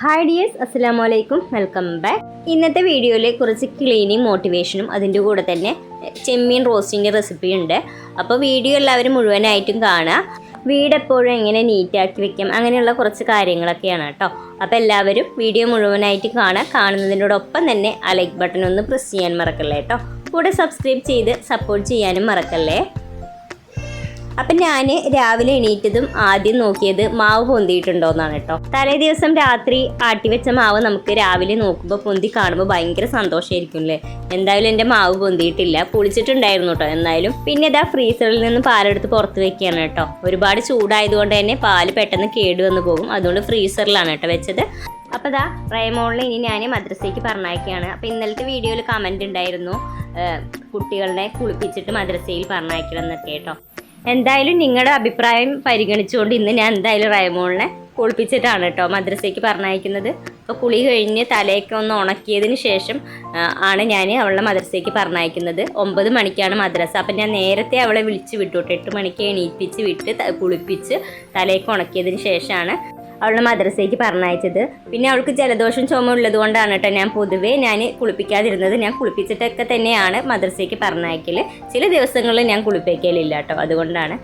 Hi dears അസ്സാം വലൈക്കും welcome back ഇന്നത്തെ വീഡിയോയിൽ കുറച്ച് ക്ലീനിങ് മോട്ടിവേഷനും അതിന്റെ കൂടെ തന്നെ ചെമ്മീൻ റോസ്റ്റിന്റെ റെസിപ്പി ഉണ്ട്. അപ്പോൾ വീഡിയോ എല്ലാവരും മുഴുവനായിട്ടും കാണുക. വീട് എപ്പോഴും എങ്ങനെ നീറ്റാക്കി വെക്കാം അങ്ങനെയുള്ള കുറച്ച് കാര്യങ്ങളൊക്കെയാണ് കേട്ടോ. അപ്പോൾ എല്ലാവരും വീഡിയോ മുഴുവനായിട്ട് കാണുക. കാണുന്നതിനോടൊപ്പം തന്നെ ആ ലൈക്ക് ബട്ടൺ ഒന്ന് പ്രസ് ചെയ്യാൻ മറക്കല്ലേ കേട്ടോ. കൂടെ സബ്സ്ക്രൈബ് ചെയ്ത് സപ്പോർട്ട് ചെയ്യാനും മറക്കല്ലേ. അപ്പം ഞാൻ രാവിലെ എണീറ്റതും ആദ്യം നോക്കിയത് മാവ് പൊന്തിയിട്ടുണ്ടോയെന്നാണ് കേട്ടോ. തലേ ദിവസം രാത്രി ആട്ടി വെച്ച മാവ് നമുക്ക് രാവിലെ നോക്കുമ്പോൾ പൊന്തി കാണുമ്പോൾ ഭയങ്കര സന്തോഷമായിരിക്കും അല്ലേ എന്തായാലും എന്റെ മാവ് പൊന്തിയിട്ടില്ല. പുളിച്ചിട്ടുണ്ടായിരുന്നു കേട്ടോ എന്തായാലും പിന്നെ ഇതാ ഫ്രീസറിൽ നിന്ന് പാലെടുത്ത് പുറത്ത് വെക്കുകയാണ് കേട്ടോ ഒരുപാട് ചൂടായതുകൊണ്ട് തന്നെ പാൽ പെട്ടെന്ന് കേടുവന്ന് പോകും. അതുകൊണ്ട് ഫ്രീസറിലാണ് കേട്ടോ വെച്ചത്. അപ്പോൾ ഇതാ റേമോളിൽ ഇനി ഞാൻ മദ്രസയ്ക്ക് പറഞ്ഞയക്കുകയാണ്. അപ്പോൾ ഇന്നലത്തെ വീഡിയോയിൽ കമന്റ് ഉണ്ടായിരുന്നു. കുട്ടികളെ കുളിപ്പിച്ചിട്ട് മദ്രസയിൽ പറഞ്ഞയക്കണം എന്നൊക്കെ കേട്ടോ എന്തായാലും നിങ്ങളുടെ അഭിപ്രായം പരിഗണിച്ചുകൊണ്ട് ഇന്ന് ഞാൻ എന്തായാലും റയമോളിനെ കുളിപ്പിച്ചിട്ടാണ് കേട്ടോ മദ്രസയ്ക്ക് പറഞ്ഞയക്കുന്നത്. അപ്പോൾ കുളി കഴിഞ്ഞ് തലയൊക്കെ ഒന്ന് ഉണക്കിയതിന് ശേഷം ആണ് ഞാൻ അവളെ മദ്രസയ്ക്ക് പറഞ്ഞയക്കുന്നത്. ഒമ്പത് മണിക്കാണ് മദ്രസ. അപ്പം ഞാൻ നേരത്തെ അവളെ വിളിച്ച് വിട്ടു എട്ട് മണിക്ക് എണീപ്പിച്ച് വിട്ട് കുളിപ്പിച്ച് തലയൊക്കെ ഉണക്കിയതിന് ശേഷമാണ് അവളെ മദ്രസയ്ക്ക് പറഞ്ഞയച്ചത്. പിന്നെ അവൾക്ക് ജലദോഷം ചുമ ഉള്ളത് കൊണ്ടാണ് കേട്ടോ ഞാൻ പൊതുവേ ഞാൻ കുളിപ്പിക്കാതിരുന്നത്. ഞാൻ കുളിപ്പിച്ചിട്ടൊക്കെ തന്നെയാണ് മദ്രസയ്ക്ക് പറഞ്ഞയക്കൽ ചില ദിവസങ്ങളിൽ ഞാൻ കുളിപ്പിക്കലില്ല കേട്ടോ അതുകൊണ്ടാണ്.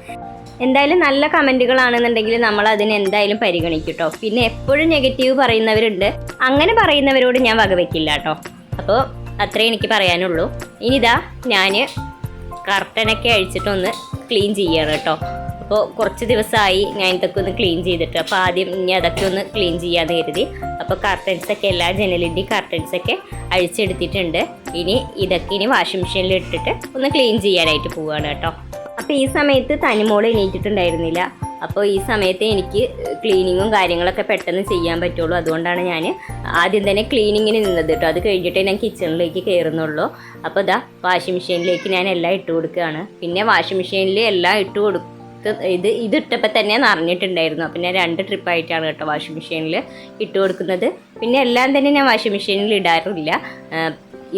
എന്തായാലും നല്ല കമന്റുകളാണെന്നുണ്ടെങ്കിൽ നമ്മൾ അതിന് എന്തായാലും പരിഗണിക്കും കേട്ടോ. പിന്നെ എപ്പോഴും നെഗറ്റീവ് പറയുന്നവരുണ്ട്. അങ്ങനെ പറയുന്നവരോട് ഞാൻ വകവെക്കില്ല കേട്ടോ. അപ്പോൾ അത്രേ എനിക്ക് പറയാനുള്ളൂ. ഇനിതാ ഞാൻ കർട്ടനൊക്കെ അഴിച്ചിട്ടൊന്ന് ക്ലീൻ ചെയ്യണം കേട്ടോ. അപ്പോൾ കുറച്ച് ദിവസമായി ഞാൻ ഇതൊക്കെ ഒന്ന് ക്ലീൻ ചെയ്തിട്ട്. അപ്പോൾ ആദ്യം ഇനി അതൊക്കെ ഒന്ന് ക്ലീൻ ചെയ്യാമെന്ന് കരുതി. അപ്പോൾ കർട്ടൻസൊക്കെ എല്ലാ ജനലിന്റെയും കർട്ടൻസൊക്കെ അഴിച്ചെടുത്തിട്ടുണ്ട്. ഇനി ഇതൊക്കെ ഇനി വാഷിംഗ് മെഷീനിൽ ഇട്ടിട്ട് ഒന്ന് ക്ലീൻ ചെയ്യാനായിട്ട് പോവുകയാണ് കേട്ടോ. അപ്പോൾ ഈ സമയത്ത് തനിമോൾ എണീറ്റിട്ടുണ്ടായിരുന്നില്ല. അപ്പോൾ ഈ സമയത്ത് എനിക്ക് ക്ലീനിങ്ങും കാര്യങ്ങളൊക്കെ പെട്ടെന്ന് ചെയ്യാൻ പറ്റുള്ളൂ. അതുകൊണ്ടാണ് ഞാൻ ആദ്യം തന്നെ ക്ലീനിങ്ങിന് നിന്നത് കേട്ടോ. അത് കഴിഞ്ഞിട്ടേ ഞാൻ കിച്ചണിലേക്ക് കയറുന്നുള്ളൂ അപ്പോൾ ഇതാ വാഷിംഗ് മെഷീനിലേക്ക് ഞാൻ എല്ലാം ഇട്ട് കൊടുക്കുകയാണ്. പിന്നെ വാഷിംഗ് മെഷീനിൽ എല്ലാം ഇട്ട് കൊടുത്ത് ഇത് ഇത് ഇട്ടപ്പോൾ തന്നെ നിറഞ്ഞിട്ടുണ്ടായിരുന്നു. അപ്പം ഞാൻ രണ്ട് ട്രിപ്പായിട്ടാണ് കേട്ടോ വാഷിംഗ് മെഷീനിൽ ഇട്ട് കൊടുക്കുന്നത്. പിന്നെ എല്ലാം തന്നെ ഞാൻ വാഷിംഗ് മെഷീനിൽ ഇടാറില്ല.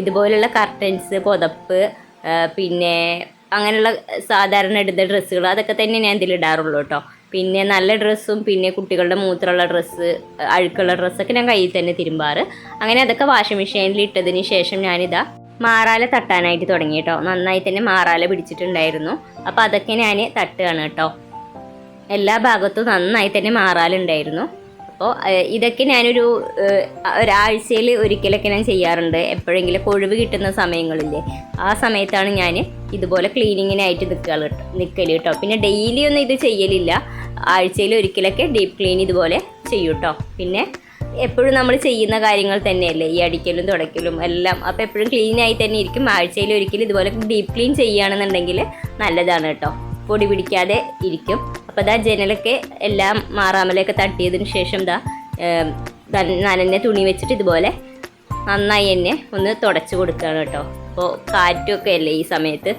ഇതുപോലുള്ള കർട്ടൻസ് പുതപ്പ് പിന്നെ അങ്ങനെയുള്ള സാധാരണ ഇടുന്ന ഡ്രസ്സുകൾ അതൊക്കെ തന്നെ ഞാൻ ഇതിൽ ഇടാറുള്ളൂ കേട്ടോ. പിന്നെ നല്ല ഡ്രസ്സും പിന്നെ കുട്ടികളുടെ മൂത്രമുള്ള ഡ്രസ്സ് അഴുക്കുള്ള ഡ്രസ്സൊക്കെ ഞാൻ കയ്യിൽ തന്നെ തിരുമ്പാറ്. അങ്ങനെ അതൊക്കെ വാഷിംഗ് മെഷീനിൽ ഇട്ടതിന് ശേഷം ഞാനിതാ മാറാല തട്ടാനായിട്ട് തുടങ്ങി കേട്ടോ. നന്നായി തന്നെ മാറാല പിടിച്ചിട്ടുണ്ടായിരുന്നു. അപ്പോൾ അതൊക്കെ ഞാൻ തട്ടുകയാണ് കേട്ടോ. എല്ലാ ഭാഗത്തും നന്നായി തന്നെ മാറാലുണ്ടായിരുന്നു അപ്പോൾ ഇതൊക്കെ ഞാനൊരു ഒരാഴ്ചയിൽ ഒരിക്കലൊക്കെ ഞാൻ ചെയ്യാറുണ്ട്. എപ്പോഴെങ്കിലും കൊഴുവ് കിട്ടുന്ന സമയങ്ങളില്ലേ ആ സമയത്താണ് ഞാൻ ഇതുപോലെ ക്ലീനിങ്ങിനായിട്ട് നിൽക്കുക നിൽക്കൽ കേട്ടോ. പിന്നെ ഡെയിലി ഒന്നും ഇത് ചെയ്യലില്ല. ആഴ്ചയിൽ ഒരിക്കലൊക്കെ ഡീപ്പ് ക്ലീൻ ഇതുപോലെ ചെയ്യൂട്ടോ പിന്നെ എപ്പോഴും നമ്മൾ ചെയ്യുന്ന കാര്യങ്ങൾ തന്നെയല്ലേ? ഈ അടിക്കലും തുടയ്ക്കലും എല്ലാം. അപ്പോൾ എപ്പോഴും ക്ലീൻ ആയി തന്നെ ഇരിക്കും. ആഴ്ചയിൽ ഒരിക്കലും ഇതുപോലെ ഡീപ്പ് ക്ലീൻ ചെയ്യുകയാണെന്നുണ്ടെങ്കിൽ നല്ലതാണ് കേട്ടോ. പൊടി പിടിക്കാതെ ഇരിക്കും. അപ്പോൾ ദാ ജനലൊക്കെ എല്ലാം മാറാമലയൊക്കെ തട്ടിയതിന് ശേഷം ദാ നനഞ്ഞ തുണി വെച്ചിട്ട് ഇതുപോലെ നന്നായി തന്നെ ഒന്ന് തുടച്ചു കൊടുക്കുകയാണ് കേട്ടോ. അപ്പോൾ കാറ്റൊക്കെ അല്ലേ ഈ സമയത്ത്?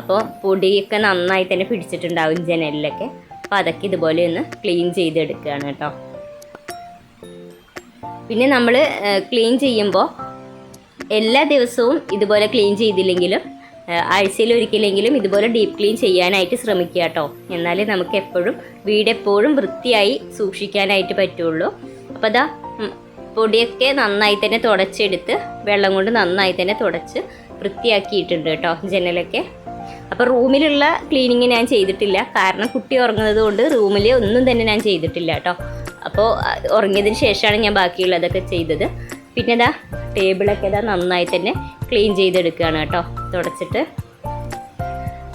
അപ്പോൾ പൊടിയൊക്കെ നന്നായി തന്നെ പിടിച്ചിട്ടുണ്ടാവും ജനലിലൊക്കെ. അപ്പോൾ അതൊക്കെ ഇതുപോലെ ഒന്ന് ക്ലീൻ ചെയ്തെടുക്കുകയാണ് കേട്ടോ. പിന്നെ നമ്മൾ ക്ലീൻ ചെയ്യുമ്പോൾ എല്ലാ ദിവസവും ഇതുപോലെ ക്ലീൻ ചെയ്തില്ലെങ്കിലും ആഴ്ചയിൽ ഒരിക്കലെങ്കിലും ഇതുപോലെ ഡീപ്പ് ക്ലീൻ ചെയ്യാനായിട്ട് ശ്രമിക്കുക കേട്ടോ. എന്നാലേ നമുക്ക് എപ്പോഴും വീട് എപ്പോഴും വൃത്തിയായി സൂക്ഷിക്കാനായിട്ട് പറ്റുള്ളൂ. അപ്പോൾ അതാ പൊടിയൊക്കെ നന്നായി തന്നെ തുടച്ചെടുത്ത് വെള്ളം കൊണ്ട് നന്നായി തന്നെ തുടച്ച് വൃത്തിയാക്കിയിട്ടുണ്ട് കേട്ടോ ജനലൊക്കെ. അപ്പോൾ റൂമിലുള്ള ക്ലീനിങ് ഞാൻ ചെയ്തിട്ടില്ല. കാരണം കുട്ടി ഉറങ്ങുന്നത് കൊണ്ട് റൂമിൽ ഒന്നും തന്നെ ഞാൻ ചെയ്തിട്ടില്ല കേട്ടോ. അപ്പോൾ ഉറങ്ങിയതിന് ശേഷമാണ് ഞാൻ ബാക്കിയുള്ളതൊക്കെ ചെയ്തത്. പിന്നെ ഇതാ ടേബിളൊക്കെ ഇതാ നന്നായി തന്നെ ക്ലീൻ ചെയ്തെടുക്കുകയാണ് കേട്ടോ തുടച്ചിട്ട്.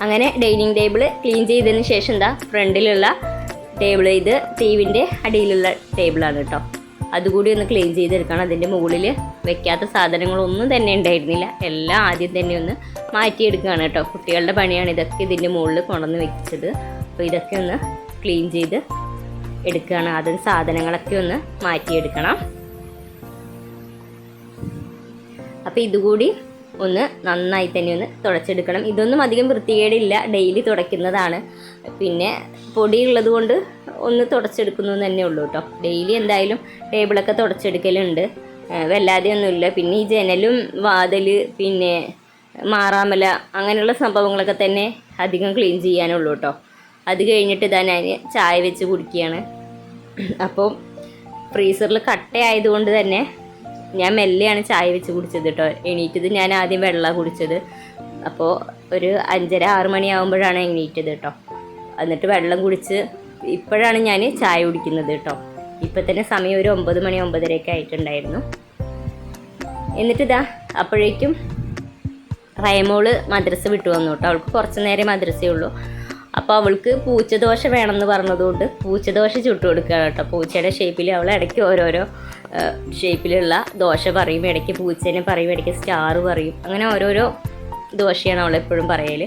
അങ്ങനെ ഡൈനിങ് ടേബിൾ ക്ലീൻ ചെയ്തതിന് ശേഷം എന്താ ഫ്രണ്ടിലുള്ള ടേബിൾ ഇത് ടീവിന്റെ അടിയിലുള്ള ടേബിളാണ് കേട്ടോ. അതുകൂടി ഒന്ന് ക്ലീൻ ചെയ്തെടുക്കണം. അതിന്റെ മുകളിൽ വെക്കാത്ത സാധനങ്ങളൊന്നും തന്നെ ഉണ്ടായിരുന്നില്ല. എല്ലാം ആദ്യം തന്നെ ഒന്ന് മാറ്റിയെടുക്കുകയാണ് കേട്ടോ. കുട്ടികളുടെ പണിയാണ് ഇതൊക്കെ ഇതിന്റെ മുകളിൽ കൊണ്ടുവന്ന് വെച്ചത്. അപ്പോൾ ഇതൊക്കെ ഒന്ന് ക്ലീൻ ചെയ്ത് എടുക്കുകയാണ്. ആദ്യം സാധനങ്ങളൊക്കെ ഒന്ന് മാറ്റിയെടുക്കണം. അപ്പോൾ ഇതുകൂടി ഒന്ന് നന്നായി തന്നെ ഒന്ന് തുടച്ചെടുക്കണം. ഇതൊന്നും അധികം വൃത്തികേടില്ല. ഡെയിലി തുടയ്ക്കുന്നതാണ്. പിന്നെ പൊടി ഉള്ളത് കൊണ്ട് ഒന്ന് തുടച്ചെടുക്കുന്നു തന്നെ ഉള്ളൂ കേട്ടോ. ഡെയിലി എന്തായാലും ടേബിളൊക്കെ തുടച്ചെടുക്കലുണ്ട്. വല്ലാതെ ഒന്നുമില്ല പിന്നെ ഈ ജനലും വാതിൽ പിന്നെ മാറാമല അങ്ങനെയുള്ള സംഭവങ്ങളൊക്കെ തന്നെ അധികം ക്ലീൻ ചെയ്യാനുള്ളൂ കേട്ടോ. അത് കഴിഞ്ഞിട്ട് ഇതാ ഞാൻ ചായ വെച്ച് കുടിക്കുകയാണ്. അപ്പോൾ ഫ്രീസറിൽ കട്ടയായതുകൊണ്ട് തന്നെ ഞാൻ മെല്ലെയാണ് ചായ വെച്ച് കുടിച്ചത് കേട്ടോ. എണീറ്റത് ഞാൻ ആദ്യം വെള്ളം കുടിച്ചത്. അപ്പോൾ ഒരു അഞ്ചര ആറ് മണിയാകുമ്പോഴാണ് എണീറ്റത് കേട്ടോ. എന്നിട്ട് വെള്ളം കുടിച്ച് ഇപ്പോഴാണ് ഞാൻ ചായ കുടിക്കുന്നത് കേട്ടോ. ഇപ്പം തന്നെ സമയം ഒരു ഒമ്പത് മണി ഒമ്പതരയൊക്കെ ആയിട്ടുണ്ടായിരുന്നു. എന്നിട്ട് ഇതാ അപ്പോഴേക്കും റൈമോൾ മദ്രസ വിട്ടു വന്നു കേട്ടോ. അവൾക്ക് കുറച്ച് നേരം മദ്രസയേ ഉള്ളൂ അപ്പോൾ അവൾക്ക് പൂച്ചദോശ വേണമെന്ന് പറഞ്ഞതുകൊണ്ട് പൂച്ചദോശ ചുട്ടു കൊടുക്കുകയാണ് കേട്ടോ. പൂച്ചയുടെ ഷേപ്പിൽ അവൾ ഇടയ്ക്ക് ഓരോരോ ഷേപ്പിലുള്ള ദോശ പറയും ഇടയ്ക്ക് പൂച്ചേനെ പറയും ഇടയ്ക്ക് സ്റ്റാർ പറയും. അങ്ങനെ ഓരോരോ ദോശയാണ് അവൾ എപ്പോഴും പറയൽ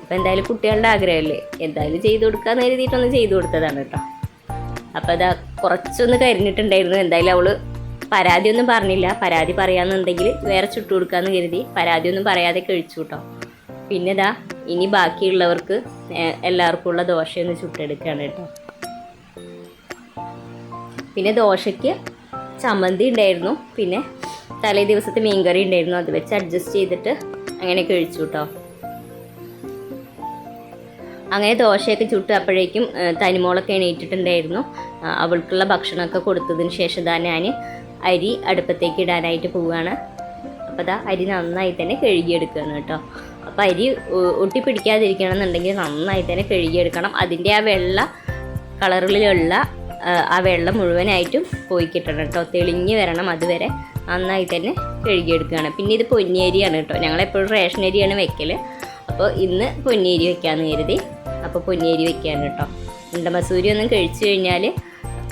അപ്പോൾ എന്തായാലും കുട്ടികളുടെ ആഗ്രഹമല്ലേ? എന്തായാലും ചെയ്തു കൊടുക്കാന്ന് കരുതിയിട്ടൊന്ന് ചെയ്തു കൊടുത്തതാണ് കേട്ടോ. അപ്പോൾ അതാ കുറച്ചൊന്ന് കരിഞ്ഞിട്ടുണ്ടായിരുന്നു. എന്തായാലും അവൾ പരാതിയൊന്നും പറഞ്ഞില്ല. പരാതി പറയാമെന്നുണ്ടെങ്കിൽ വേറെ ചുട്ടു കൊടുക്കാമെന്ന് കരുതി. പരാതിയൊന്നും പറയാതെ കഴിച്ചു കേട്ടോ. പിന്നെ ഇതാ ഇനി ബാക്കിയുള്ളവർക്ക് എല്ലാവർക്കും ഉള്ള ദോശയൊന്ന് ചുട്ടെടുക്കുകയാണ് കേട്ടോ. പിന്നെ ദോശയ്ക്ക് ചമ്മന്തി ഉണ്ടായിരുന്നു. പിന്നെ തലേ ദിവസത്തെ മീൻകറി ഉണ്ടായിരുന്നു. അത് വെച്ച് അഡ്ജസ്റ്റ് ചെയ്തിട്ട് അങ്ങനെ കഴിച്ചു കേട്ടോ. അങ്ങനെ ദോശയൊക്കെ ചുട്ട് അപ്പോഴേക്കും തനിമോളൊക്കെ എണീറ്റിട്ടുണ്ടായിരുന്നു. അവൾക്കുള്ള ഭക്ഷണമൊക്കെ കൊടുത്തതിന് ശേഷം തന്നെ ഞാൻ അരി അടുപ്പത്തേക്ക് ഇടാനായിട്ട് പോവുകയാണ്. അപ്പോൾ അതാ അരി നന്നായി തന്നെ കഴുകിയെടുക്കുകയാണ് കേട്ടോ. അപ്പോൾ അരി ഒട്ടിപ്പിടിക്കാതിരിക്കണം എന്നുണ്ടെങ്കിൽ നന്നായി തന്നെ കഴുകിയെടുക്കണം. അതിന്റെ ആ വെള്ള കളറിലുള്ള ആ, വെള്ളം മുഴുവനായിട്ടും പോയി കിട്ടണം കേട്ടോ. തെളിഞ്ഞ് വരണം അതുവരെ നന്നായി തന്നെ കഴുകിയെടുക്കുകയാണ്. പിന്നെ ഇത് പൊന്നിയരിയാണ് കേട്ടോ. ഞങ്ങളെപ്പോഴും റേഷൻ അരിയാണ് വെക്കൽ അപ്പോൾ ഇന്ന് പൊന്നിയരി വെക്കാമെന്ന് കരുതി. അപ്പോൾ പൊന്നിയരി വെക്കാൻ കേട്ടോ. ഉണ്ട മസൂരി ഒന്നും കഴിച്ചു കഴിഞ്ഞാൽ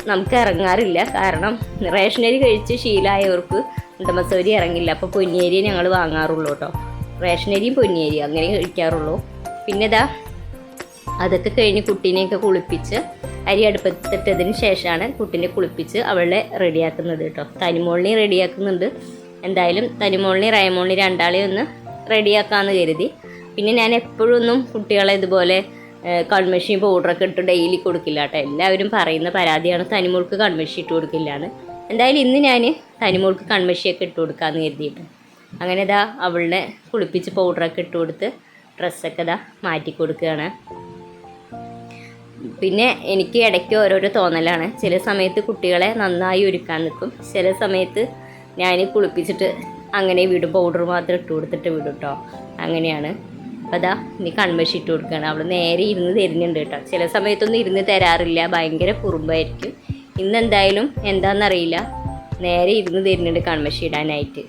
നമുക്ക് ഇറങ്ങാറില്ല. കാരണം റേഷൻ അരി കഴിച്ച് ശീലമായവർക്ക് ഉണ്ട മസൂരി ഇറങ്ങില്ല. അപ്പോൾ പൊന്നിയരി ഞങ്ങൾ വാങ്ങാറുള്ളൂ കേട്ടോ. റേഷൻ അരിയും പൊന്നിയരിയും അങ്ങനെ കഴിക്കാറുള്ളൂ. പിന്നെ ഇതാ അതൊക്കെ കഴിഞ്ഞ് കുട്ടീനെയൊക്കെ കുളിപ്പിച്ച് അരി അടുപ്പത്തിട്ടതിന് ശേഷമാണ് കുട്ടീനെ കുളിപ്പിച്ച് അവളെ റെഡിയാക്കുന്നത് കേട്ടോ. തനിമോളിനെയും റെഡിയാക്കുന്നുണ്ട്. എന്തായാലും തനിമോളിനെയും റയമോളിനെയും രണ്ടാളെയും ഒന്ന് റെഡിയാക്കാമെന്ന് കരുതി. പിന്നെ ഞാൻ എപ്പോഴും ഒന്നും കുട്ടികളെ ഇതുപോലെ കൺമഷി പൗഡറൊക്കെ ഇട്ട് ഡെയിലി കൊടുക്കില്ല കേട്ടോ. എല്ലാവരും പറയുന്ന പരാതിയാണ് തനിമോൾക്ക് കൺമഷി ഇട്ട് കൊടുക്കില്ല എന്തായാലും ഇന്ന് ഞാൻ തനിമോൾക്ക് കൺമഷിയൊക്കെ ഇട്ട് കൊടുക്കാമെന്ന് കരുതിയിട്ട് അങ്ങനെ ഇതാ അവളിനെ കുളിപ്പിച്ച് പൗഡറൊക്കെ ഇട്ട് കൊടുത്ത് ഡ്രസ്സൊക്കെ ഇതാ മാറ്റി കൊടുക്കുകയാണ്. പിന്നെ എനിക്ക് ഇടയ്ക്ക് ഓരോരോ തോന്നലാണ്. ചില സമയത്ത് കുട്ടികളെ നന്നായി ഒരുക്കാൻ നിൽക്കും. ചില സമയത്ത് ഞാൻ കുളിപ്പിച്ചിട്ട് അങ്ങനെ വിടും പൗഡർ മാത്രം ഇട്ട് കൊടുത്തിട്ട് വിടും കേട്ടോ അങ്ങനെയാണ്. അപ്പോൾ അതാ ഇനി കൺമഷി ഇട്ട് കൊടുക്കുകയാണ്. അവൾ നേരെ ഇരുന്ന് തരുന്നുണ്ട് കേട്ടോ ചില സമയത്തൊന്നും ഇരുന്ന് തരാറില്ല. ഭയങ്കര കുറുമ്പായിരിക്കും. ഇന്ന് എന്തായാലും എന്താണെന്നറിയില്ല നേരെ ഇരുന്ന് തരുന്നുണ്ട് കൺമഷി ഇടാനായിട്ട്.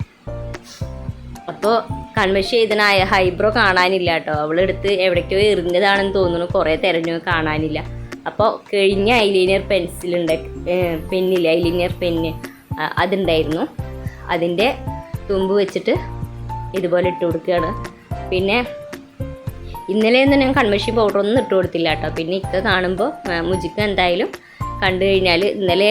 അപ്പോൾ കൺമഷി ചെയ്തനായ ഹൈബ്രോ കാണാനില്ല കേട്ടോ. അവളെടുത്ത് എവിടേക്കോ എറിഞ്ഞതാണെന്ന് തോന്നുന്നു. കുറേ തിരഞ്ഞു കാണാനില്ല. അപ്പോൾ കഴിഞ്ഞ ഐലൈനർ പെൻസിലുണ്ട്. പെന്നില്ല? Eyeliner pen. അതുണ്ടായിരുന്നു. അതിന്റെ തുമ്പ് വെച്ചിട്ട് ഇതുപോലെ ഇട്ട് കൊടുക്കുകയാണ്. പിന്നെ ഇന്നലെയൊന്നും ഞാൻ കൺമഷി പൗഡറൊന്നും ഇട്ട് കൊടുത്തില്ല കേട്ടോ. പിന്നെ ഇക്ക കാണുമ്പോൾ മുജിക്ക് എന്തായാലും കണ്ടു കഴിഞ്ഞാൽ ഇന്നലെ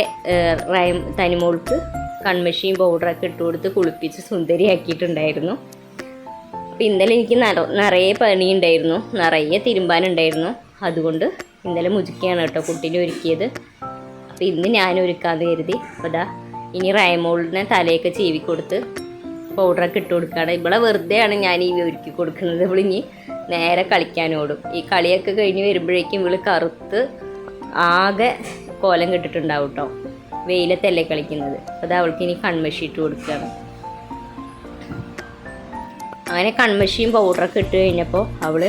റൈം തനിമോൾക്ക് കൺമഷിയും പൗഡറൊക്കെ ഇട്ട് കൊടുത്ത് കുളിപ്പിച്ച് സുന്ദരിയാക്കിയിട്ടുണ്ടായിരുന്നു. അപ്പോൾ ഇന്നലെ എനിക്ക് നിറ നിറയെ പണിയുണ്ടായിരുന്നു. നിറയെ തിരുമ്പാനുണ്ടായിരുന്നു. അതുകൊണ്ട് ഇന്നലെ മുജുക്കിയാണ് കേട്ടോ കുട്ടീനെ ഒരുക്കിയത്. അപ്പോൾ ഇന്ന് ഞാൻ ഒരുക്കാന്ന് കരുതി. അപ്പോൾ അതാ ഇനി റയമോളിനെ തലയൊക്കെ ചീവി കൊടുത്ത് പൗഡറൊക്കെ ഇട്ട് കൊടുക്കുകയാണ് ഇവിടെ വെറുതെയാണ് ഞാൻ ഈ ഒരുക്കി കൊടുക്കുന്നത്. ഇവളിനി നേരെ കളിക്കാനോടും ഈ കളിയൊക്കെ കഴിഞ്ഞ് വരുമ്പോഴേക്കും ഇവൾ കറുത്ത് ആകെ കോലം കെട്ടിട്ടുണ്ടാവും കേട്ടോ. വെയിലത്തല്ലേ കളിക്കുന്നത്. അത് അവൾക്ക് ഇനി കൺമഷി ഇട്ട് കൊടുക്കുകയാണ് അങ്ങനെ കൺമഷിയും പൗഡറൊക്കെ ഇട്ട് കഴിഞ്ഞപ്പോൾ അവൾ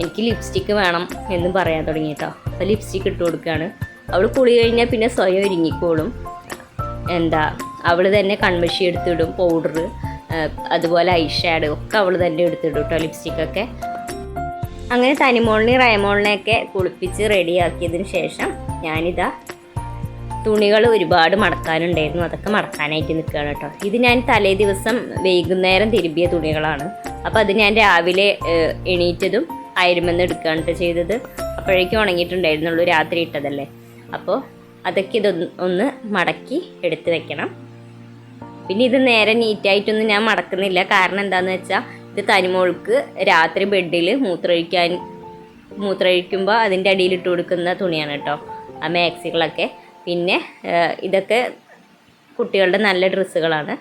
എനിക്ക് ലിപ്സ്റ്റിക്ക് വേണം എന്നും പറയാൻ തുടങ്ങി കേട്ടോ അപ്പോൾ ലിപ്സ്റ്റിക്ക് ഇട്ട് കൊടുക്കുകയാണ് അവൾ കുളി കഴിഞ്ഞാൽ പിന്നെ സ്വയം ഒരുങ്ങിക്കോളും. എന്താ അവൾ തന്നെ കൺമഷി എടുത്തിടും പൗഡർ അതുപോലെ ഐ ഷാഡ് ഒക്കെ അവൾ തന്നെ എടുത്തിടും കേട്ടോ ലിപ്സ്റ്റിക്കൊക്കെ അങ്ങനെ തനിമോളിനെയും റയമോളിനെയൊക്കെ കുളിപ്പിച്ച് റെഡിയാക്കിയതിന് ശേഷം ഞാനിതാ തുണികൾ ഒരുപാട് മടക്കാനുണ്ടായിരുന്നു. അതൊക്കെ മടക്കാനായിട്ട് നിൽക്കുകയാണ് കേട്ടോ. ഇത് ഞാൻ തലേ ദിവസം വൈകുന്നേരം തിരുമ്പിയ തുണികളാണ്. അപ്പോൾ അത് ഞാൻ രാവിലെ എണീറ്റതും അയരുമെന്ന് എടുക്കുകയാണ് കേട്ടോ ചെയ്തത്. അപ്പോഴേക്കും ഉണങ്ങിയിട്ടുണ്ടായിരുന്നുള്ളൂ രാത്രി ഇട്ടതല്ലേ. അപ്പോൾ അതൊക്കെ ഇതൊന്ന് ഒന്ന് മടക്കി എടുത്ത് വെക്കണം. പിന്നെ ഇത് നേരെ നീറ്റായിട്ടൊന്നും ഞാൻ മടക്കുന്നില്ല. കാരണം എന്താണെന്ന് വെച്ചാൽ ഇത് തനിമോൾക്ക് രാത്രി ബെഡിൽ മൂത്രമൊഴിക്കാൻ മൂത്രമൊഴിക്കുമ്പോൾ അതിന്റെ അടിയിൽ ഇട്ട് കൊടുക്കുന്ന തുണിയാണ് കേട്ടോ ആ മാക്സികളൊക്കെ പിന്നെ ഇതൊക്കെ കുട്ടികളുടെ നല്ല ഡ്രസ്സുകളാണ്.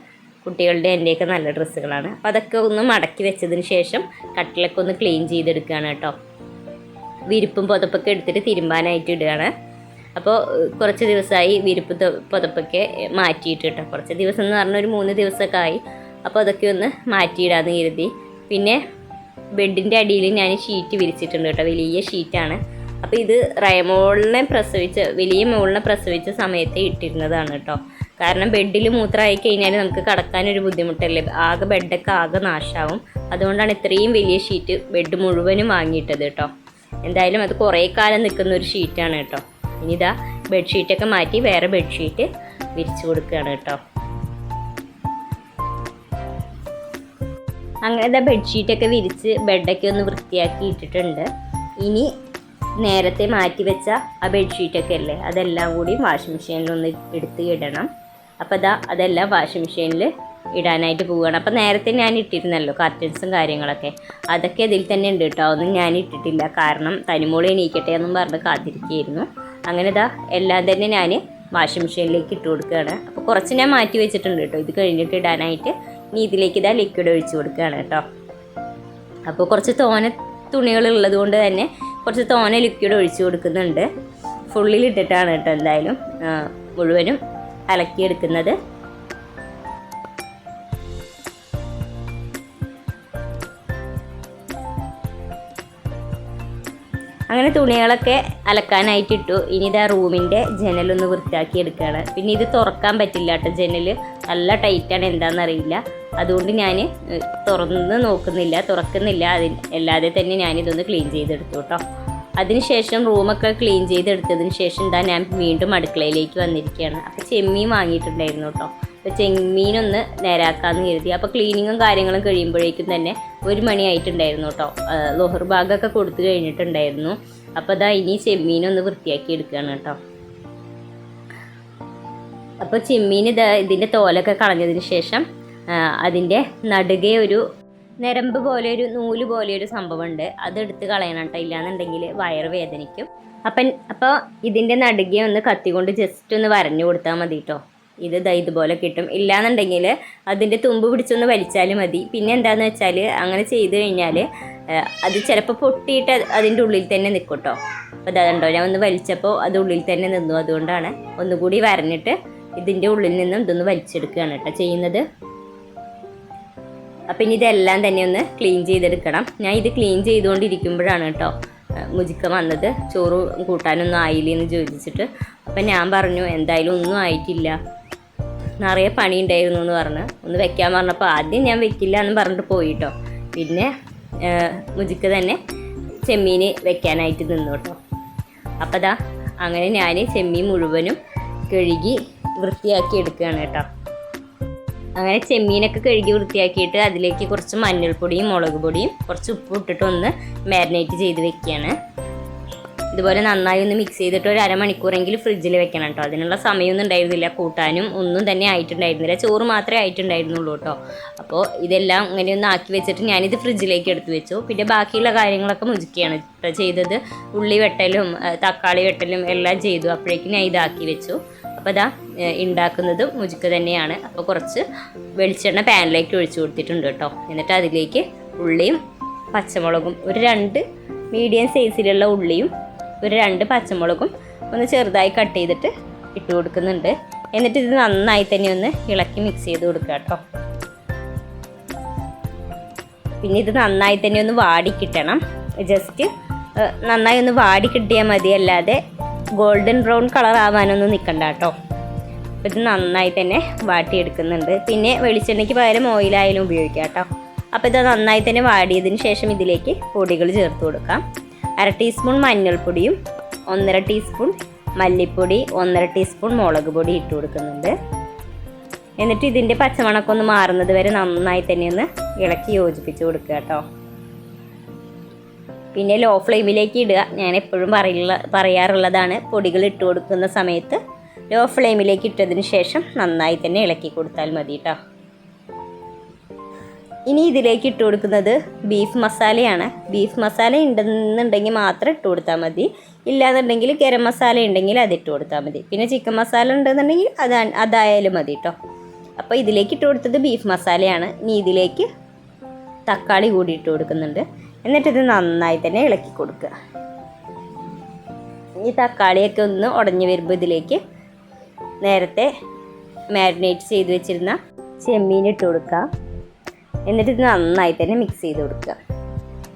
കുട്ടികളുടെ എന്റെയൊക്കെ നല്ല ഡ്രസ്സുകളാണ്. അപ്പോൾ അതൊക്കെ ഒന്ന് മടക്കി വെച്ചതിന് ശേഷം കട്ടിലൊക്കെ ഒന്ന് ക്ലീൻ ചെയ്തെടുക്കുകയാണ് കേട്ടോ. വിരിപ്പും പുതപ്പൊക്കെ എടുത്തിട്ട് തിരുമ്പാനായിട്ട് ഇടുകയാണ്. അപ്പോൾ കുറച്ച് ദിവസമായി വിരിപ്പ് പുതപ്പൊക്കെ മാറ്റിയിട്ട് കേട്ടോ. കുറച്ച് ദിവസം എന്ന് പറഞ്ഞാൽ ഒരു മൂന്ന് ദിവസമൊക്കെ ആയി. അപ്പോൾ അതൊക്കെ ഒന്ന് മാറ്റിയിടാന്ന് കരുതി. പിന്നെ ബെഡിന്റെ അടിയിൽ ഞാൻ ഷീറ്റ് വിരിച്ചിട്ടുണ്ട് കേട്ടോ. വലിയ ഷീറ്റാണ്. അപ്പോൾ ഇത് റയമോളിനെ പ്രസവിച്ച വലിയ മോളിനെ പ്രസവിച്ച സമയത്ത് ഇട്ടിരുന്നതാണ് കേട്ടോ. കാരണം ബെഡിൽ മൂത്രമായി കഴിഞ്ഞാൽ നമുക്ക് കടക്കാനൊരു ബുദ്ധിമുട്ടല്ലേ? ആകെ ബെഡൊക്കെ ആകെ നാശാവും. അതുകൊണ്ടാണ് ഇത്രയും വലിയ ഷീറ്റ് ബെഡ് മുഴുവനും വാങ്ങിയിട്ടത് കേട്ടോ. എന്തായാലും അത് കുറേ കാലം നിൽക്കുന്ന ഒരു ഷീറ്റാണ് കേട്ടോ. ഇനി ഇതാ ബെഡ്ഷീറ്റൊക്കെ മാറ്റി വേറെ ബെഡ്ഷീറ്റ് വിരിച്ചു കൊടുക്കുകയാണ് കേട്ടോ. അങ്ങനെ ബെഡ്ഷീറ്റൊക്കെ വിരിച്ച് ബെഡൊക്കെ ഒന്ന് വൃത്തിയാക്കി ഇട്ടിട്ടുണ്ട്. ഇനി നേരത്തെ മാറ്റിവെച്ച ആ ബെഡ്ഷീറ്റൊക്കെ അല്ലേ അതെല്ലാം കൂടി വാഷിംഗ് മെഷീനിൽ ഒന്ന് എടുത്ത് ഇടണം. അപ്പോൾ അതാ അതെല്ലാം വാഷിംഗ് മെഷീനിൽ ഇടാനായിട്ട് പോവുകയാണ്. അപ്പോൾ നേരത്തെ ഞാൻ ഇട്ടിരുന്നല്ലോ കർട്ടൻസും കാര്യങ്ങളൊക്കെ. അതൊക്കെ ഇതിൽ തന്നെ ഉണ്ട് കേട്ടോ. ഒന്നും ഞാൻ ഇട്ടിട്ടില്ല. കാരണം തനിമോളി എണീക്കട്ടെ എന്നും പറഞ്ഞ് കാത്തിരിക്കുകയായിരുന്നു. അങ്ങനെ ഇതാ എല്ലാം തന്നെ ഞാൻ വാഷിംഗ് മെഷീനിലേക്ക് ഇട്ട് കൊടുക്കുകയാണ്. അപ്പോൾ കുറച്ച് ഞാൻ മാറ്റി വെച്ചിട്ടുണ്ട് കേട്ടോ. ഇത് കഴിഞ്ഞിട്ട് ഇടാനായിട്ട് ഇനി ഇതിലേക്ക് ഇതാ ലിക്വിഡ് ഒഴിച്ച് കൊടുക്കുകയാണ് കേട്ടോ. അപ്പോൾ കുറച്ച് തോന തുണികൾ ഉള്ളത് കൊണ്ട് തന്നെ കുറച്ച് തോന ലിക്വിഡ് ഒഴിച്ചു കൊടുക്കുന്നുണ്ട്. ഫുള്ളിൽ ഇട്ടിട്ടാണ് കേട്ടോ എന്തായാലും മുഴുവനും അലക്കിയെടുക്കുന്നത്. അങ്ങനെ തുണികളൊക്കെ അലക്കാനായിട്ട് ഇട്ടു ഇനി ഇതാ റൂമിന്റെ ജനലൊന്ന് വൃത്തിയാക്കി എടുക്കുകയാണ് പിന്നെ ഇത് തുറക്കാൻ പറ്റില്ല കേട്ടോ. ജനൽ നല്ല ടൈറ്റാണ് എന്താണെന്നറിയില്ല അതുകൊണ്ട് ഞാൻ തുറന്ന് നോക്കുന്നില്ല തുറക്കുന്നില്ല. അതിന് അല്ലാതെ തന്നെ ഞാനിതൊന്ന് ക്ലീൻ ചെയ്തെടുത്തു കേട്ടോ. അതിനുശേഷം റൂമൊക്കെ ക്ലീൻ ചെയ്തെടുത്തതിന് ശേഷം എന്താ ഞാൻ വീണ്ടും അടുക്കളയിലേക്ക് വന്നിരിക്കുകയാണ്. അപ്പോൾ ചെമ്മീൻ വാങ്ങിയിട്ടുണ്ടായിരുന്നു കേട്ടോ. ചെമ്മീനൊന്ന് നേരാക്കാമെന്ന് കരുതി. അപ്പോൾ ക്ലീനിങ്ങും കാര്യങ്ങളും കഴിയുമ്പോഴേക്കും തന്നെ ഒരു മണിയായിട്ടുണ്ടായിരുന്നു കേട്ടോ. ലോഹർ ഭാഗമൊക്കെ കൊടുത്തു കഴിഞ്ഞിട്ടുണ്ടായിരുന്നു. അപ്പോൾ അതാ ഇനി ചെമ്മീനൊന്ന് വൃത്തിയാക്കി എടുക്കുകയാണ് കേട്ടോ. അപ്പോൾ ചെമ്മീൻ ഇത് ഇതിന്റെ തോലൊക്കെ കളഞ്ഞതിന് ശേഷം അതിന്റെ നടുകെ ഒരു നരമ്പ് പോലെ ഒരു നൂൽ പോലെ ഒരു സംഭവമുണ്ട്. അതെടുത്ത് കളയണം കേട്ടോ. ഇല്ലാന്നുണ്ടെങ്കിൽ വയറ് വേദനിക്കും. അപ്പം അപ്പോൾ ഇതിന്റെ നടുകെ ഒന്ന് കത്തി കൊണ്ട് ജസ്റ്റ് ഒന്ന് വരഞ്ഞു കൊടുത്താൽ മതി കേട്ടോ. ഇത് ദാ ഇതുപോലെ കിട്ടും. ഇല്ലാന്നുണ്ടെങ്കിൽ അതിന്റെ തുമ്പ് പിടിച്ചൊന്ന് വലിച്ചാൽ മതി. പിന്നെ എന്താണെന്ന് വെച്ചാൽ അങ്ങനെ ചെയ്ത് കഴിഞ്ഞാൽ അത് ചിലപ്പോൾ പൊട്ടിയിട്ട് അത് അതിന്റെ ഉള്ളിൽ തന്നെ നിൽക്കും കേട്ടോ അപ്പോൾ അതുണ്ടോ ഞാൻ ഒന്ന് വലിച്ചപ്പോൾ അത് ഉള്ളിൽ തന്നെ നിന്നു. അതുകൊണ്ടാണ് ഒന്നുകൂടി വരഞ്ഞിട്ട് ഇതിന്റെ ഉള്ളിൽ നിന്നും ഇതൊന്ന് വലിച്ചെടുക്കുകയാണ് കേട്ടോ ചെയ്യുന്നത്. അപ്പം ഇനി ഇതെല്ലാം തന്നെ ഒന്ന് ക്ലീൻ ചെയ്തെടുക്കണം. ഞാൻ ഇത് ക്ലീൻ ചെയ്തുകൊണ്ടിരിക്കുമ്പോഴാണ് കേട്ടോ മുജിക്ക വന്നത്. ചോറ് കൂട്ടാനൊന്നും ആയില്ലെന്ന് ചോദിച്ചിട്ട്. അപ്പം ഞാൻ പറഞ്ഞു എന്തായാലും ഒന്നും ആയിട്ടില്ല. നിറയെ പണി ഉണ്ടായിരുന്നു എന്ന് പറഞ്ഞ്. ഒന്ന് വെക്കാൻ പറഞ്ഞപ്പോൾ ആദ്യം ഞാൻ വെക്കില്ല എന്ന് പറഞ്ഞിട്ട് പോയിട്ടോ പിന്നെ മുജിക്ക് തന്നെ ചെമ്മീൻ വെക്കാനായിട്ട് നിന്നു കേട്ടോ അപ്പോൾ ദാ അങ്ങനെ ഞാൻ ചെമ്മീൻ മുഴുവനും കഴുകി വൃത്തിയാക്കി എടുക്കുകയാണ് കേട്ടോ അങ്ങനെ ചെമ്മീനൊക്കെ കഴുകി വൃത്തിയാക്കിയിട്ട് അതിലേക്ക് കുറച്ച് മഞ്ഞൾപ്പൊടിയും മുളക് പൊടിയും കുറച്ച് ഉപ്പ് ഇട്ടിട്ട് ഒന്ന് മാരിനേറ്റ് ചെയ്ത് വെക്കുകയാണ്. ഇതുപോലെ നന്നായി ഒന്ന് മിക്സ് ചെയ്തിട്ട് ഒരു അരമണിക്കൂറെങ്കിലും ഫ്രിഡ്ജിൽ വെക്കണം കേട്ടോ അതിനുള്ള സമയമൊന്നും ഉണ്ടായിരുന്നില്ല. കൂട്ടാനും ഒന്നും തന്നെ ആയിട്ടുണ്ടായിരുന്നില്ല. ചോറ് മാത്രമേ ആയിട്ടുണ്ടായിരുന്നുള്ളൂ കേട്ടോ അപ്പോൾ ഇതെല്ലാം ഇങ്ങനെ ഒന്ന് ആക്കി വെച്ചിട്ട് ഞാനിത് ഫ്രിഡ്ജിലേക്ക് എടുത്തു വെച്ചു. പിന്നെ ബാക്കിയുള്ള കാര്യങ്ങളൊക്കെ മുജുക്കിയാണ് കേട്ടോ ചെയ്തത്. ഉള്ളി വെട്ടലും തക്കാളി വെട്ടലും എല്ലാം ചെയ്തു. അപ്പോഴേക്കും ഞാൻ ഇതാക്കി വെച്ചു. അപ്പോൾ അതാ ഉണ്ടാക്കുന്നത് മുജുക്ക് തന്നെയാണ്. അപ്പോൾ കുറച്ച് വെളിച്ചെണ്ണ പാനിലേക്ക് ഒഴിച്ചു കൊടുത്തിട്ടുണ്ട് കേട്ടോ എന്നിട്ട് അതിലേക്ക് ഉള്ളിയും പച്ചമുളകും ഒരു രണ്ട് മീഡിയം സൈസിലുള്ള ഉള്ളിയും ഒരു രണ്ട് പച്ചമുളകും ഒന്ന് ചെറുതായി കട്ട് ചെയ്തിട്ട് ഇട്ട് കൊടുക്കുന്നുണ്ട്. എന്നിട്ട് ഇത് നന്നായി തന്നെ ഒന്ന് ഇളക്കി മിക്സ് ചെയ്ത് കൊടുക്കുക കേട്ടോ. പിന്നെ ഇത് നന്നായി തന്നെ ഒന്ന് വാടി കിട്ടണം. ജസ്റ്റ് നന്നായി ഒന്ന് വാടി കിട്ടിയാൽ മതി. അല്ലാതെ ഗോൾഡൻ ബ്രൗൺ കളർ ആവാനൊന്നും നിൽക്കണ്ട കേട്ടോ. അപ്പോൾ ഇത് നന്നായി തന്നെ വാട്ടിയെടുക്കുന്നുണ്ട് പിന്നെ വെളിച്ചെണ്ണയ്ക്ക് പകരം ഓയിലായാലും ഉപയോഗിക്കാം കേട്ടോ. അപ്പോൾ ഇത് നന്നായി തന്നെ വാടിയതിന് ശേഷം ഇതിലേക്ക് പൊടികൾ ചേർത്ത് കൊടുക്കാം. അര ടീസ്പൂൺ മഞ്ഞൾപ്പൊടിയും ഒന്നര ടീസ്പൂൺ മല്ലിപ്പൊടി ഒന്നര ടീസ്പൂൺ മുളക് പൊടി ഇട്ട് കൊടുക്കുന്നുണ്ട്. എന്നിട്ട് ഇതിന്റെ പച്ചമണക്കൊന്ന് മാറുന്നത് വരെ നന്നായി തന്നെ ഒന്ന് ഇളക്കി യോജിപ്പിച്ച് കൊടുക്കുക കേട്ടോ. പിന്നെ ലോ ഫ്ലെയിമിലേക്ക് ഇടുക. ഞാൻ എപ്പോഴും പറയുള്ള പറയാറുള്ളതാണ് പൊടികൾ ഇട്ട് കൊടുക്കുന്ന സമയത്ത് ലോ ഫ്ലെയിമിലേക്ക് ഇട്ടതിന് ശേഷം നന്നായി തന്നെ ഇളക്കി കൊടുത്താൽ മതി കേട്ടോ. ഇനി ഇതിലേക്ക് ഇട്ട് കൊടുക്കുന്നത് ബീഫ് മസാലയാണ് ബീഫ് മസാല ഉണ്ടെന്നുണ്ടെങ്കിൽ മാത്രം ഇട്ട് കൊടുത്താൽ മതി. ഇല്ലാന്നുണ്ടെങ്കിൽ ഗരം മസാല ഉണ്ടെങ്കിൽ അത് ഇട്ട് കൊടുത്താൽ മതി. പിന്നെ ചിക്കൻ മസാല ഉണ്ടെന്നുണ്ടെങ്കിൽ അത് അതായാലും മതി കേട്ടോ അപ്പോൾ ഇതിലേക്ക് ഇട്ട് കൊടുത്തത് ബീഫ് മസാലയാണ് ഇനി ഇതിലേക്ക് തക്കാളി കൂടി ഇട്ട് കൊടുക്കുന്നുണ്ട്. എന്നിട്ടിത് നന്നായി തന്നെ ഇളക്കി കൊടുക്കുക. ഈ തക്കാളിയൊക്കെ ഒന്ന് ഉടഞ്ഞു വരുമ്പോൾ ഇതിലേക്ക് നേരത്തെ മാരിനേറ്റ് ചെയ്ത് വെച്ചിരുന്ന ചെമ്മീൻ ഇട്ട് കൊടുക്കുക. എന്നിട്ട് ഇത് നന്നായി തന്നെ മിക്സ് ചെയ്ത് കൊടുക്കുക.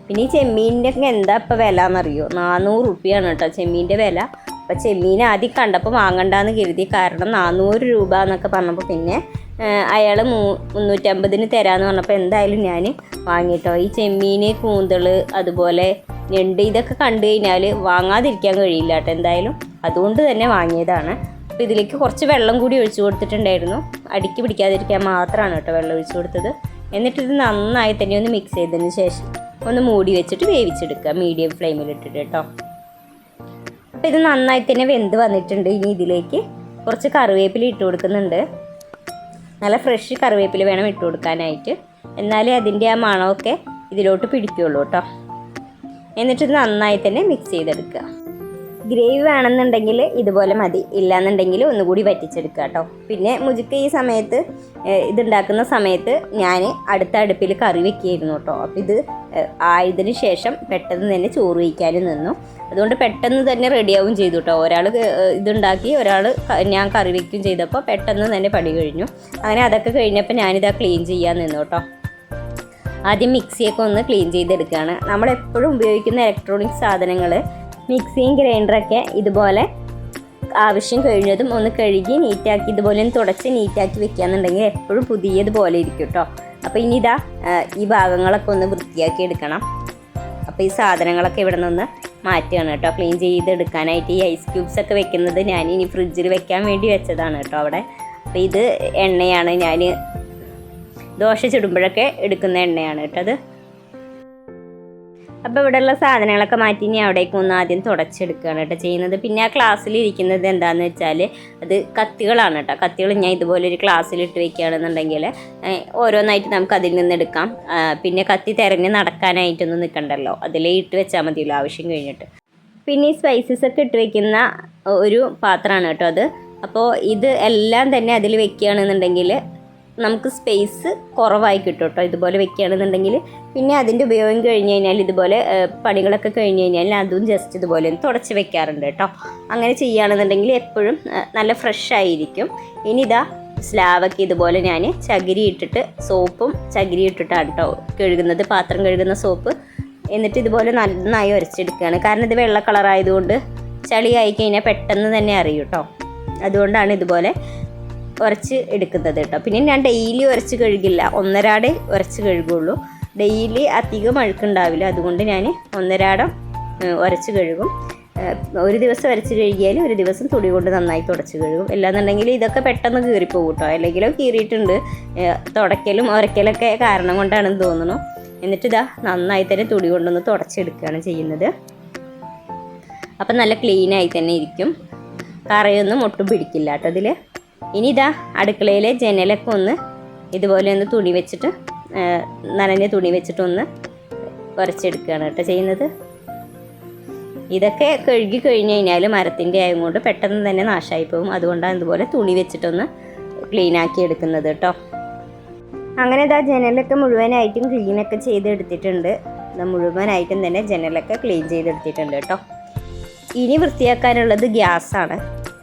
പിന്നെ ഈ ചെമ്മീനിന്റെ ഒക്കെ എന്താ ഇപ്പോൾ വില എന്നറിയോ? നാനൂറ് റുപ്യാണ് കേട്ടോ ചെമ്മീന്റെ വില. അപ്പോൾ ചെമ്മീൻ ആദ്യം കണ്ടപ്പോൾ വാങ്ങണ്ടെന്ന് കരുതി. കാരണം നാനൂറ് രൂപ എന്നൊക്കെ പറഞ്ഞപ്പോൾ പിന്നെ അയാൾ മൂ മുന്നൂറ്റമ്പതിന് തരാമെന്ന് പറഞ്ഞപ്പോൾ എന്തായാലും ഞാൻ വാങ്ങിട്ടോ. ഈ ചെമ്മീൻ കൂന്തൾ അതുപോലെ ഞണ്ട് ഇതൊക്കെ കണ്ടു കഴിഞ്ഞാൽ വാങ്ങാതിരിക്കാൻ കഴിയില്ല കേട്ടോ എന്തായാലും. അതുകൊണ്ട് തന്നെ വാങ്ങിയതാണ്. അപ്പോൾ ഇതിലേക്ക് കുറച്ച് വെള്ളം കൂടി ഒഴിച്ചു കൊടുത്തിട്ടുണ്ടായിരുന്നു. അടിക്ക് പിടിക്കാതിരിക്കാൻ മാത്രമാണ് കേട്ടോ വെള്ളം ഒഴിച്ചു കൊടുത്തത്. എന്നിട്ട് ഇത് നന്നായി തന്നെ ഒന്ന് മിക്സ് ചെയ്തതിന് ശേഷം ഒന്ന് മൂടി വെച്ചിട്ട് വേവിച്ചെടുക്കുക. മീഡിയം ഫ്ലെയിമിൽ ഇട്ടിട്ട് കേട്ടോ അപ്പോൾ ഇത് നന്നായി തന്നെ വെന്ത് വന്നിട്ടുണ്ട്. ഇനി ഇതിലേക്ക് കുറച്ച് കറിവേപ്പില ഇട്ട് കൊടുക്കുന്നുണ്ട്. നല്ല ഫ്രഷ് കറിവേപ്പില വേണം ഇട്ട് കൊടുക്കാനായിട്ട്. എന്നാലേ അതിന്റെ ആ മണമൊക്കെ ഇതിലോട്ട് പിടിക്കുകയുള്ളൂ കേട്ടോ എന്നിട്ട് നന്നായി തന്നെ മിക്സ് ചെയ്തെടുക്കുക. ഗ്രേവി വേണമെന്നുണ്ടെങ്കിൽ ഇതുപോലെ മതി. ഇല്ലാന്നുണ്ടെങ്കിൽ ഒന്നുകൂടി വറ്റിച്ചെടുക്കുക കേട്ടോ. പിന്നെ മുജിക്ക് ഈ സമയത്ത് ഇതുണ്ടാക്കുന്ന സമയത്ത് ഞാൻ അടുത്ത അടുപ്പിൽ കറി വെക്കുകയായിരുന്നു കേട്ടോ. അപ്പോൾ ഇത് ആയതിന് ശേഷം പെട്ടെന്ന് തന്നെ ചോറ് വയ്ക്കാനും നിന്നു. അതുകൊണ്ട് പെട്ടെന്ന് തന്നെ റെഡിയാവും ചെയ്തു കേട്ടോ. ഒരാൾ ഇതുണ്ടാക്കി ഒരാൾ ഞാൻ കറി വയ്ക്കുകയും ചെയ്തപ്പോൾ പെട്ടെന്ന് തന്നെ പണി കഴിഞ്ഞു. അങ്ങനെ അതൊക്കെ കഴിഞ്ഞപ്പോൾ ഞാനിതാ ക്ലീൻ ചെയ്യാൻ നിന്നു കേട്ടോ. ആദ്യം മിക്സിയൊക്കെ ഒന്ന് ക്ലീൻ ചെയ്തെടുക്കുകയാണ്. നമ്മൾ എപ്പോഴും ഉപയോഗിക്കുന്ന ഇലക്ട്രോണിക് സാധനങ്ങൾ മിക്സിയും ഗ്രൈൻഡറൊക്കെ ഇതുപോലെ ആവശ്യം കഴിഞ്ഞതും ഒന്ന് കഴുകി നീറ്റാക്കി ഇതുപോലെ ഒന്ന് തുടച്ച് നീറ്റാക്കി വെക്കുകയെന്നുണ്ടെങ്കിൽ എപ്പോഴും പുതിയതുപോലെ ഇരിക്കും കേട്ടോ. അപ്പോൾ ഇനി ഇതാ ഈ ഭാഗങ്ങളൊക്കെ ഒന്ന് വൃത്തിയാക്കി എടുക്കണം. അപ്പോൾ ഈ സാധനങ്ങളൊക്കെ ഇവിടെ നിന്ന് മാറ്റുകയാണ് കേട്ടോ. ക്ലീൻ ചെയ്തെടുക്കാനായിട്ട് ഈ ഐസ് ക്യൂബ്സ് ഒക്കെ വെക്കുന്നത് ഞാൻ ഇനി ഫ്രിഡ്ജിൽ വെക്കാൻ വേണ്ടി വെച്ചതാണ് കേട്ടോ അവിടെ. അപ്പോൾ ഇത് എണ്ണയാണ്. ഞാൻ ദോശ ചുടുമ്പോഴൊക്കെ എടുക്കുന്ന എണ്ണയാണ് കേട്ടോ അത് അപ്പോൾ ഇവിടെയുള്ള സാധനങ്ങളൊക്കെ മാറ്റി ഇനി അവിടേക്ക് ഒന്ന് ആദ്യം തുടച്ചെടുക്കുകയാണ് കേട്ടോ ചെയ്യുന്നത്. പിന്നെ ആ ക്ലാസ്സിൽ ഇരിക്കുന്നത് എന്താണെന്ന് വെച്ചാൽ അത് കത്തികളാണ് കേട്ടോ. കത്തികൾ ഞാൻ ഇതുപോലെ ഒരു ക്ലാസ്സിലിട്ട് വെക്കുകയാണെന്നുണ്ടെങ്കിൽ ഏഹ്, ഓരോന്നായിട്ട് നമുക്ക് അതിൽ നിന്ന് എടുക്കാം. പിന്നെ കത്തി തിരഞ്ഞ് നടക്കാനായിട്ടൊന്നും നിൽക്കണ്ടല്ലോ. അതിലേ ഇട്ട് വെച്ചാൽ മതിയല്ലോ ആവശ്യം കഴിഞ്ഞിട്ട്. പിന്നെ ഈ സ്പൈസസ് ഒക്കെ ഇട്ട് വെക്കുന്ന ഒരു പാത്രമാണ് കേട്ടോ അത്. അപ്പോൾ ഇത് എല്ലാം തന്നെ അതിൽ വെക്കുകയാണെന്നുണ്ടെങ്കിൽ നമുക്ക് സ്പേസ് കുറവായി കിട്ടും കേട്ടോ. ഇതുപോലെ വെക്കുകയാണെന്നുണ്ടെങ്കിൽ പിന്നെ അതിന്റെ ഉപയോഗം കഴിഞ്ഞ് കഴിഞ്ഞാൽ ഇതുപോലെ പണികളൊക്കെ കഴിഞ്ഞ് കഴിഞ്ഞാൽ അതും ജസ്റ്റ് ഇതുപോലെ തുടച്ച് വെക്കാറുണ്ട് കേട്ടോ. അങ്ങനെ ചെയ്യുകയാണെന്നുണ്ടെങ്കിൽ എപ്പോഴും നല്ല ഫ്രഷ് ആയിരിക്കും. ഇനി ഇതാ സ്ലാവൊക്കെ ഇതുപോലെ ഞാൻ ചകിരി ഇട്ടിട്ട് സോപ്പും ചകിരി ഇട്ടിട്ടാണ് കേട്ടോ കഴുകുന്നത്. പാത്രം കഴുകുന്ന സോപ്പ് എന്നിട്ട് ഇതുപോലെ നന്നായി ഉരച്ചെടുക്കുകയാണ് കാരണം ഇത് വെള്ള കളറായതുകൊണ്ട് ചളിയായി കഴിഞ്ഞാൽ പെട്ടെന്ന് തന്നെ അറിയും കേട്ടോ. അതുകൊണ്ടാണ് ഇതുപോലെ ഉരച്ച് എടുക്കുന്നത് കേട്ടോ. പിന്നെ ഞാൻ ഡെയിലി ഉരച്ച് കഴുകില്ല. ഒന്നരാടെ ഉരച്ച് കഴുകുള്ളൂ. ഡെയിലി അധികം അഴുക്കുണ്ടാവില്ല. അതുകൊണ്ട് ഞാൻ ഒന്നരാടം ഉരച്ച് കഴുകും. ഒരു ദിവസം ഉരച്ച് കഴുകിയാൽ ഒരു ദിവസം തുണി കൊണ്ട് നന്നായി തുടച്ച് കഴുകും. അല്ലാന്നുണ്ടെങ്കിൽ ഇതൊക്കെ പെട്ടെന്ന് കീറിപ്പോകും കേട്ടോ അല്ലെങ്കിൽ കീറിയിട്ടുണ്ട് തുടക്കലും തുടയ്ക്കലും ഉരയ്ക്കലൊക്കെ കാരണം കൊണ്ടാണെന്ന് തോന്നുന്നു. എന്നിട്ട് ഇതാ നന്നായി തന്നെ തുണി കൊണ്ടൊന്ന് തുടച്ചെടുക്കുകയാണ് ചെയ്യുന്നത്. അപ്പം നല്ല ക്ലീനായി തന്നെ ഇരിക്കും. കറയൊന്നും ഒട്ടും പിടിക്കില്ല കേട്ടോ അതിൽ ഇനി ഇതാ അടുക്കളയിലെ ജനലൊക്കെ ഒന്ന് ഇതുപോലെ ഒന്ന് തുണി വെച്ചിട്ട് നനഞ്ഞ തുണി വെച്ചിട്ടൊന്ന് ഉരച്ചെടുക്കുകയാണ് കേട്ടോ ചെയ്യുന്നത്. ഇതൊക്കെ കഴുകി കഴിഞ്ഞ് കഴിഞ്ഞാൽ മരത്തിന്റെ ആയതുകൊണ്ട് പെട്ടെന്ന് തന്നെ നാശമായി പോകും. അതുകൊണ്ടാണ് ഇതുപോലെ തുണി വെച്ചിട്ടൊന്ന് ക്ലീനാക്കി എടുക്കുന്നത് കേട്ടോ. അങ്ങനെ ഇതാ ജനലൊക്കെ മുഴുവനായിട്ടും ക്ലീനൊക്കെ ചെയ്തെടുത്തിട്ടുണ്ട്. മുഴുവനായിട്ടും തന്നെ ജനലൊക്കെ ക്ലീൻ ചെയ്തെടുത്തിട്ടുണ്ട് കേട്ടോ. ഇനി വൃത്തിയാക്കാനുള്ളത് ഗ്യാസാണ്.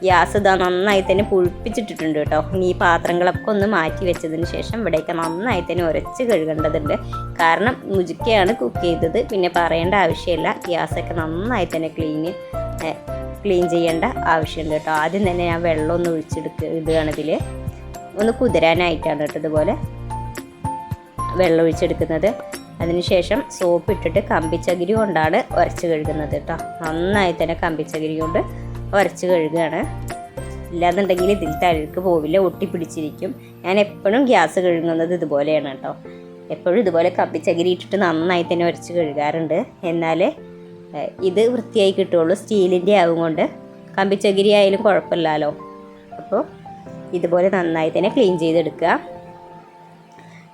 ഗ്യാസ് ഇതാ നന്നായി തന്നെ പുഴിപ്പിച്ചിട്ടിട്ടുണ്ട് കേട്ടോ ഈ പാത്രങ്ങളൊക്കെ ഒന്ന് മാറ്റി വെച്ചതിന് ശേഷം ഇവിടെയൊക്കെ നന്നായി തന്നെ ഉരച്ച് കഴുകേണ്ടതുണ്ട്. കാരണം മുജുക്കയാണ് കുക്ക് ചെയ്തത്. പിന്നെ പറയേണ്ട ആവശ്യമില്ല. ഗ്യാസൊക്കെ നന്നായി തന്നെ ക്ലീൻ ക്ലീൻ ചെയ്യേണ്ട ആവശ്യമുണ്ട് കേട്ടോ. ആദ്യം തന്നെ ഞാൻ വെള്ളം ഒന്ന് ഒഴിച്ചെടുക്കുക ഇടുകയാണ് ഇതിൽ ഒന്ന് കുതിരാനായിട്ടാണ് കേട്ടോ ഇതുപോലെ വെള്ളം ഒഴിച്ചെടുക്കുന്നത്. അതിനുശേഷം സോപ്പ് ഇട്ടിട്ട് കമ്പിച്ചകിരി കൊണ്ടാണ് ഉരച്ച് കഴുകുന്നത് കേട്ടോ. നന്നായി തന്നെ കമ്പിച്ചകിരി കൊണ്ട് ഉരച്ച് കഴുകുകയാണ് ഇല്ലാന്നുണ്ടെങ്കിൽ ഇതിൽ തഴുക്ക് പോവില്ല ഒട്ടിപ്പിടിച്ചിരിക്കും. ഞാൻ എപ്പോഴും ഗ്യാസ് കഴുകുന്നത് ഇതുപോലെയാണ് കേട്ടോ. എപ്പോഴും ഇതുപോലെ കപ്പിച്ചകിരി ഇട്ടിട്ട് നന്നായി തന്നെ ഉരച്ച് കഴുകാറുണ്ട്. എന്നാൽ ഇത് വൃത്തിയായി കിട്ടുള്ളൂ സ്റ്റീലിന്റെ ആവും കൊണ്ട് കമ്പിച്ചകിരി ആയാലും കുഴപ്പമില്ലല്ലോ. അപ്പോൾ ഇതുപോലെ നന്നായി തന്നെ ക്ലീൻ ചെയ്തെടുക്കുക.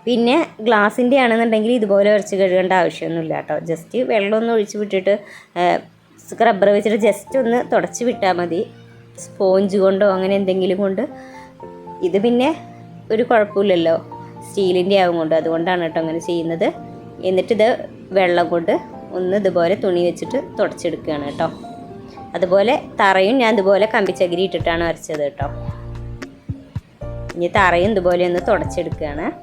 പിന്നെ ഗ്ലാസിന്റെ ആണെന്നുണ്ടെങ്കിൽ ഇതുപോലെ ഉരച്ച് കഴുകേണ്ട ആവശ്യമൊന്നുമില്ല കേട്ടോ. ജസ്റ്റ് വെള്ളമൊന്നും ഒഴിച്ച് വിട്ടിട്ട് സ്ക്രബ്ബർ വെച്ചിട്ട് ജസ്റ്റ് ഒന്ന് തുടച്ച് വിട്ടാൽ മതി. സ്പോഞ്ച് കൊണ്ടോ അങ്ങനെ എന്തെങ്കിലും കൊണ്ട്. ഇത് പിന്നെ ഒരു കുഴപ്പമില്ലല്ലോ. സ്റ്റീലിന്റെ ആവും കൊണ്ട്. അതുകൊണ്ടാണ് കേട്ടോ അങ്ങനെ ചെയ്യുന്നത്. എന്നിട്ടിത് വെള്ളം കൊണ്ട് ഒന്ന് ഇതുപോലെ തുണി വെച്ചിട്ട് തുടച്ചെടുക്കുകയാണ് കേട്ടോ. അതുപോലെ തറയും ഞാൻ ഇതുപോലെ കമ്പിച്ചകിരി ഇട്ടിട്ടാണ് വരച്ചത് കേട്ടോ. ഇനി തറയും ഇതുപോലെ ഒന്ന് തുടച്ചെടുക്കുകയാണ്.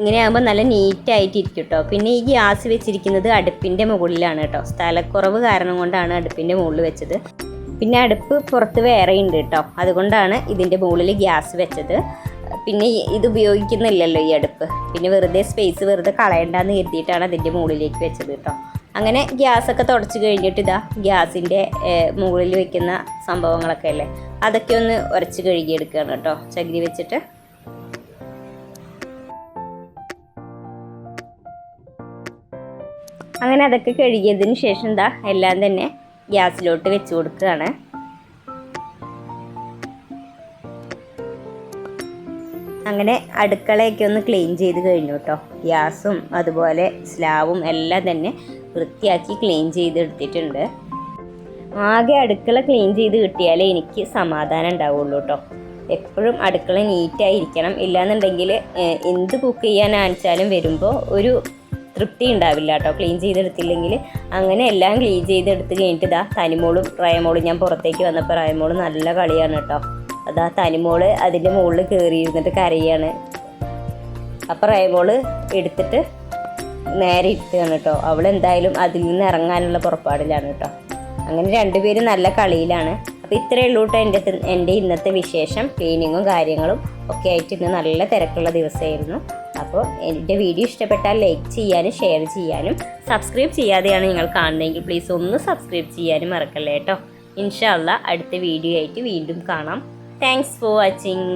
ഇങ്ങനെ ആകുമ്പോൾ നല്ല നീറ്റായിട്ട് ഇരിക്കും കേട്ടോ പിന്നെ ഈ ഗ്യാസ് വെച്ചിരിക്കുന്നത് അടുപ്പിന്റെ മുകളിലാണ് കേട്ടോ. സ്ഥലക്കുറവ് കാരണം കൊണ്ടാണ് അടുപ്പിന്റെ മുകളിൽ വെച്ചത്. പിന്നെ അടുപ്പ് പുറത്ത് വേറെ ഉണ്ട് കേട്ടോ. അതുകൊണ്ടാണ് ഇതിന്റെ മുകളിൽ ഗ്യാസ് വെച്ചത്. പിന്നെ ഇത് ഉപയോഗിക്കുന്നില്ലല്ലോ ഈ അടുപ്പ്. പിന്നെ വെറുതെ സ്പേസ് വെറുതെ കളയണ്ടെന്ന് കരുതിയിട്ടാണ് അതിന്റെ മുകളിലേക്ക് വെച്ചത് കേട്ടോ. അങ്ങനെ ഗ്യാസൊക്കെ തുടച്ച് കഴിഞ്ഞിട്ട് ഇതാ ഗ്യാസിന്റെ മുകളിൽ വെക്കുന്ന സംഭവങ്ങളൊക്കെ അല്ലേ? അതൊക്കെ ഒന്ന് ഉരച്ച് കഴുകിയെടുക്കുകയാണ് കേട്ടോ. ചകിരി വെച്ചിട്ട് അങ്ങനെ അതൊക്കെ കഴുകിയതിന് ശേഷം എന്താ എല്ലാം തന്നെ ഗ്യാസിലോട്ട് വെച്ച് കൊടുക്കുകയാണ്. അങ്ങനെ അടുക്കളയൊക്കെ ഒന്ന് ക്ലീൻ ചെയ്ത് കഴിഞ്ഞു കേട്ടോ. ഗ്യാസും അതുപോലെ സ്ലാവും എല്ലാം തന്നെ വൃത്തിയാക്കി ക്ലീൻ ചെയ്തെടുത്തിട്ടുണ്ട് ആകെ അടുക്കള ക്ലീൻ ചെയ്ത് കിട്ടിയാലേ എനിക്ക് സമാധാനം ഉണ്ടാവുള്ളൂ കേട്ടോ. എപ്പോഴും അടുക്കള നീറ്റായിരിക്കണം ഇല്ലാന്നുണ്ടെങ്കിൽ എന്ത് കുക്ക് ചെയ്യാൻ ആണിച്ചാലും വരുമ്പോൾ ഒരു തൃപ്തി ഉണ്ടാവില്ല കേട്ടോ. ക്ലീൻ ചെയ്തെടുത്തില്ലെങ്കിൽ അങ്ങനെ എല്ലാം ക്ലീൻ ചെയ്തെടുത്ത് കഴിഞ്ഞിട്ട് ഇതാ തനിമോളും റയമോളും ഞാൻ പുറത്തേക്ക് വന്നപ്പോൾ റയമോൾ നല്ല കളിയാണ് കേട്ടോ. അതാ തനിമോൾ അതിന്റെ മുകളിൽ കയറി ഇരുന്നിട്ട് കരയാണ്. അപ്പോൾ റയമോൾ എടുത്തിട്ട് നേരെ ഇരുത്തുകയാണ് കേട്ടോ. അവൾ എന്തായാലും അതിൽ നിന്ന് ഇറങ്ങാനുള്ള പുറപ്പാടിലാണ് കേട്ടോ. അങ്ങനെ രണ്ടുപേരും നല്ല കളിയിലാണ്. അപ്പോൾ ഇത്രയേ ഉള്ളൂ കേട്ടോ എന്റെ എന്റെ ഇന്നത്തെ വിശേഷം. ക്ലീനിങ്ങും കാര്യങ്ങളും ഒക്കെ ആയിട്ട് ഇന്ന് നല്ല തിരക്കുള്ള ദിവസമായിരുന്നു. അപ്പോൾ എന്റെ വീഡിയോ ഇഷ്ടപ്പെട്ടാൽ ലൈക്ക് ചെയ്യാനും ഷെയർ ചെയ്യാനും സബ്സ്ക്രൈബ് ചെയ്യാതെയാണ് നിങ്ങൾ കാണുന്നതെങ്കിൽ പ്ലീസ് ഒന്ന് സബ്സ്ക്രൈബ് ചെയ്യാനും മറക്കല്ലേ കേട്ടോ. ഇൻഷാല്ല അടുത്ത വീഡിയോ ആയിട്ട് വീണ്ടും കാണാം. Thanks for watching